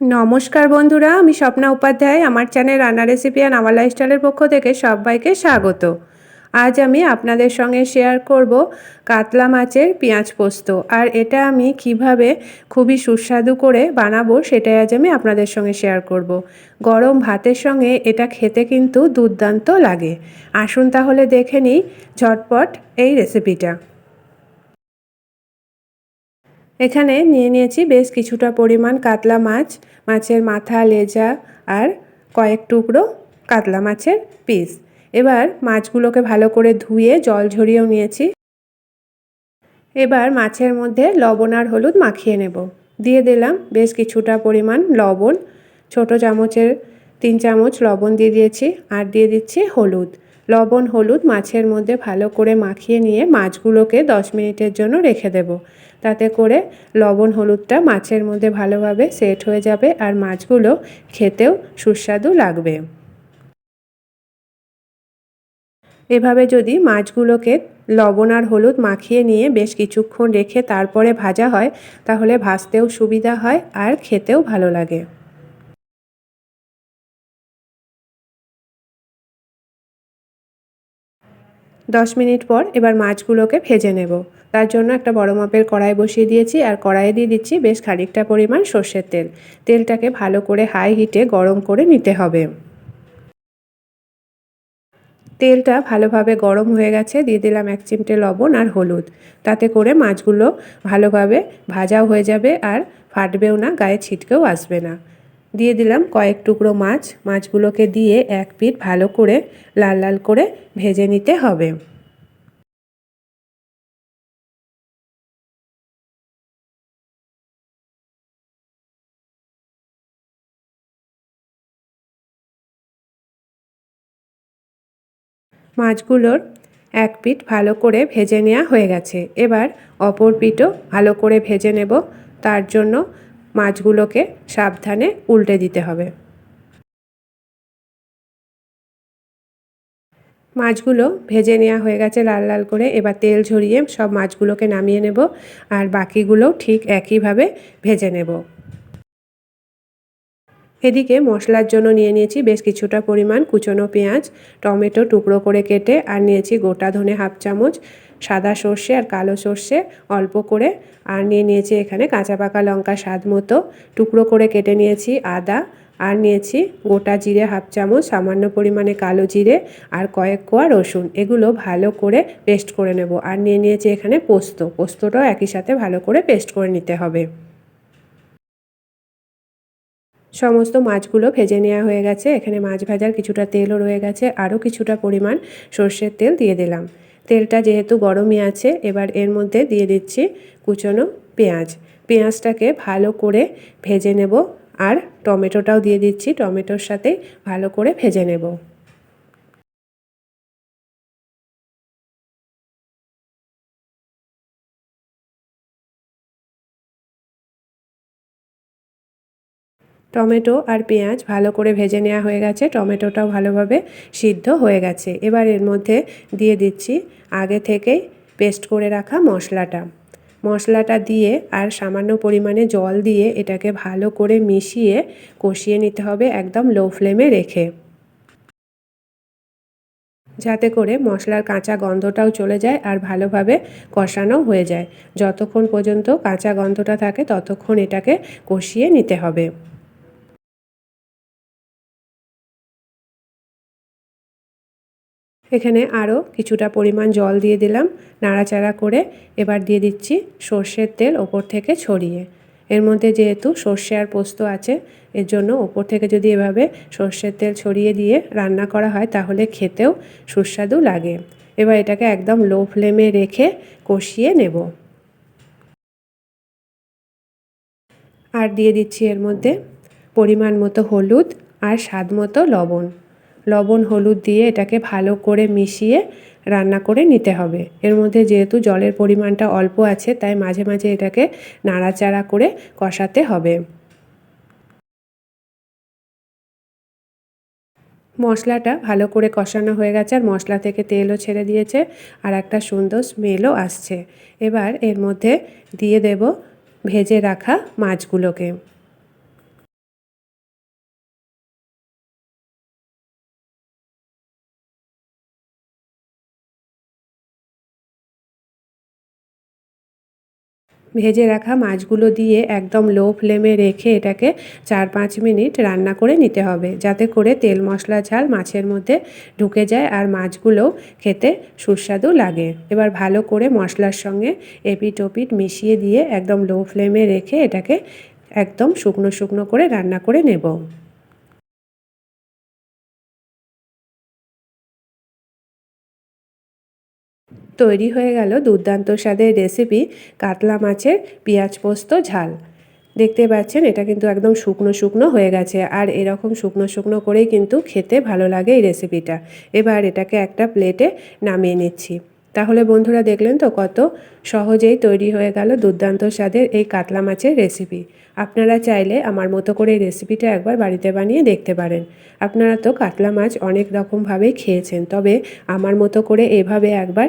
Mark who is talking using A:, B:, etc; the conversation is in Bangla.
A: নমস্কার বন্ধুরা, আমি স্বপ্না উপাধ্যায়। আমার চ্যানেল রান্না রেসিপি অ্যান্ড আমার লাইফস্টাইলের পক্ষ থেকে সবাইকে স্বাগত। আজ আমি আপনাদের সঙ্গে শেয়ার করব কাতলা মাছের পেঁয়াজ পোস্ত। আর এটা আমি কীভাবে খুবই সুস্বাদু করে বানাবো সেটাই আজ আমি আপনাদের সঙ্গে শেয়ার করব। গরম ভাতের সঙ্গে এটা খেতে কিন্তু দুর্দান্ত লাগে। আসুন তাহলে দেখে নিই ঝটপট এই রেসিপিটা এখানে নিয়ে নিয়েছি বেশ কিছুটা পরিমাণ কাতলা মাছ, মাছের মাথা, লেজা আর কয়েক টুকরো কাতলা মাছের পিস এবার মাছগুলোকে ভালো করে ধুয়ে জল ঝরিয়েও নিয়েছি। এবার মাছের মধ্যে লবণ আর হলুদ মাখিয়ে নেব। দিয়ে দিলাম বেশ কিছুটা পরিমাণ লবণ। ছোট চামচের তিন চামচ লবণ দিয়ে দিয়েছি আর দিয়ে দিচ্ছি হলুদ। লবণ, হলুদ মাছের মধ্যে ভালো করে মাখিয়ে নিয়ে মাছগুলোকে দশ মিনিটের জন্য রেখে দেব। তাতে করে লবণ, হলুদটা মাছের মধ্যে ভালোভাবে সেট হয়ে যাবে আর মাছগুলো খেতেও সুস্বাদু লাগবে। এভাবে যদি মাছগুলোকে লবণ আর হলুদ মাখিয়ে নিয়ে বেশ কিছুক্ষণ রেখে তারপরে ভাজা হয়, তাহলে ভাজতেও সুবিধা হয় আর খেতেও ভালো লাগে। দশ মিনিট পর এবার মাছগুলোকে ভেজে নেব। তার জন্য একটা বড় মাপের কড়াই বসিয়ে দিয়েছি আর কড়াইয়ে দিয়ে দিচ্ছি বেশ খানিকটা পরিমাণ সর্ষের তেল। তেলটাকে ভালো করে হাই হিটে গরম করে নিতে হবে। তেলটা ভালোভাবে গরম হয়ে গেছে, দিয়ে দিলাম এক চিমটে লবণ আর হলুদ। তাতে করে মাছগুলো ভালোভাবে ভাজাও হয়ে যাবে আর ফাটবেও না, গায়ে ছিটকেও আসবে না। দিয়ে দিলাম কয়েক টুকরো মাছ। মাছগুলোকে দিয়ে এক পিঠ ভালো করে লাল লাল করে ভেজে নিতে হবে। মাছগুলোর এক পিঠ ভালো করে ভেজে নেওয়া হয়ে গেছে। এবার অপর পিঠও ভালো করে ভেজে নেব। তার জন্য মাছগুলোকে সাবধানে উল্টে দিতে হবে। মাছগুলো ভেজে নেওয়া হয়ে গেছে লাল লাল করে। এবার তেল ঝরিয়ে সব মাছগুলোকে নামিয়ে নেব আর বাকিগুলোও ঠিক একইভাবে ভেজে নেব। এদিকে মশলার জন্য নিয়ে নিয়েছি বেশ কিছুটা পরিমাণ কুচনো পেঁয়াজ, টমেটো টুকরো করে কেটে, আর নিয়েছি গোটা ধনে হাফ চামচ সাদা সর্ষে আর কালো সর্ষে অল্প করে, আর নিয়ে নিয়েছি এখানে কাঁচা পাকা লঙ্কা স্বাদ মতো। টুকরো করে কেটে নিয়েছি আদা, আর নিয়েছি গোটা জিরে হাফ চামচ, সামান্য পরিমাণে কালো জিরে আর কয়েক কোয়া রসুন। এগুলো ভালো করে পেস্ট করে নেব। আর নিয়ে নিয়েছি এখানে পোস্ত। পোস্তটাও একই সাথে ভালো করে পেস্ট করে নিতে হবে। সমস্ত মাছগুলো ভেজে নেওয়া হয়ে গেছে। এখানে মাছ ভাজার কিছুটা তেলও রয়ে গেছে। আরও কিছুটা পরিমাণ সর্ষের তেল দিয়ে দিলাম। তেলটা যেহেতু গরমই আছে, এবার এর মধ্যে দিয়ে দিচ্ছি কুচনো পেঁয়াজ। পেঁয়াজটাকে ভালো করে ভেজে নেব, আর টমেটোটাও দিয়ে দিচ্ছি, টমেটোর সাথে ভালো করে ভেজে নেব। টমেটো আর পেঁয়াজ ভালো করে ভেজে নেওয়া হয়ে গেছে। টমেটোটাও ভালোভাবে সিদ্ধ হয়ে গেছে। এবার এর মধ্যে দিয়ে দিচ্ছি আগে থেকেই পেস্ট করে রাখা মশলাটা। মশলাটা দিয়ে আর সামান্য পরিমাণে জল দিয়ে এটাকে ভালো করে মিশিয়ে কষিয়ে নিতে হবে একদম লো ফ্লেমে রেখে। যাতে করে মশলার কাঁচা গন্ধটাও চলে যায় আর ভালোভাবে কষানো হয়ে যায়। যতক্ষণ পর্যন্ত কাঁচা গন্ধটা থাকে ততক্ষণ এটাকে কষিয়ে নিতে হবে। এখানে আরও কিছুটা পরিমাণ জল দিয়ে দিলাম, নাড়াচাড়া করে। এবার দিয়ে দিচ্ছি সর্ষের তেল ওপর থেকে ছড়িয়ে। এর মধ্যে যেহেতু সর্ষে আর পোস্ত আছে, এর জন্য ওপর থেকে যদি এভাবে সর্ষের তেল ছড়িয়ে দিয়ে রান্না করা হয়, তাহলে খেতেও সুস্বাদু লাগে। এবার এটাকে একদম লো ফ্লেমে রেখে কষিয়ে নেব। আর দিয়ে দিচ্ছি এর মধ্যে পরিমাণ মতো হলুদ আর স্বাদ মতো লবণ। লবণ, হলুদ দিয়ে এটাকে ভালো করে মিশিয়ে রান্না করে নিতে হবে। এর মধ্যে যেহেতু জলের পরিমাণটা অল্প আছে, তাই মাঝে মাঝে এটাকে নাড়াচাড়া করে কষাতে হবে। মশলাটা ভালো করে কষানো হয়ে গেছে, আর মশলা থেকে তেলও ছেড়ে দিয়েছে, আর একটা সুন্দর স্মেলও আসছে। এবার এর মধ্যে দিয়ে দেব ভেজে রাখা মাছগুলোকে। ভেজে রাখা মাছগুলো দিয়ে একদম লো ফ্লেমে রেখে এটাকে চার পাঁচ মিনিট রান্না করে নিতে হবে, যাতে করে তেল মশলা ঝাল মাছের মধ্যে ঢুকে যায় আর মাছগুলো খেতে সুস্বাদু লাগে। এবার ভালো করে মশলার সঙ্গে এপিট ওপিট মিশিয়ে দিয়ে একদম লো ফ্লেমে রেখে এটাকে একদম শুকনো শুকনো করে রান্না করে নেব। তৈরি হয়ে গেল দুর্দান্ত স্বাদের রেসিপি কাতলা মাছের পেঁয়াজ পোস্ত ঝাল। দেখতে পাচ্ছেন, এটা কিন্তু একদম শুকনো শুকনো হয়ে গেছে। আর এরকম শুকনো শুকনো করেই কিন্তু খেতে ভালো লাগে এই রেসিপিটা এবার এটাকে একটা প্লেটে নামিয়ে নিচ্ছি। তাহলে বন্ধুরা দেখলেন তো কত সহজেই তৈরি হয়ে গেল দুর্দান্ত স্বাদের এই কাতলা মাছের রেসিপি আপনারা চাইলে আমার মতো করে এই রেসিপিটা একবার বাড়িতে বানিয়ে দেখতে পারেন। আপনারা তো কাতলা মাছ অনেক রকমভাবেই খেয়েছেন, তবে আমার মতো করে এভাবে একবার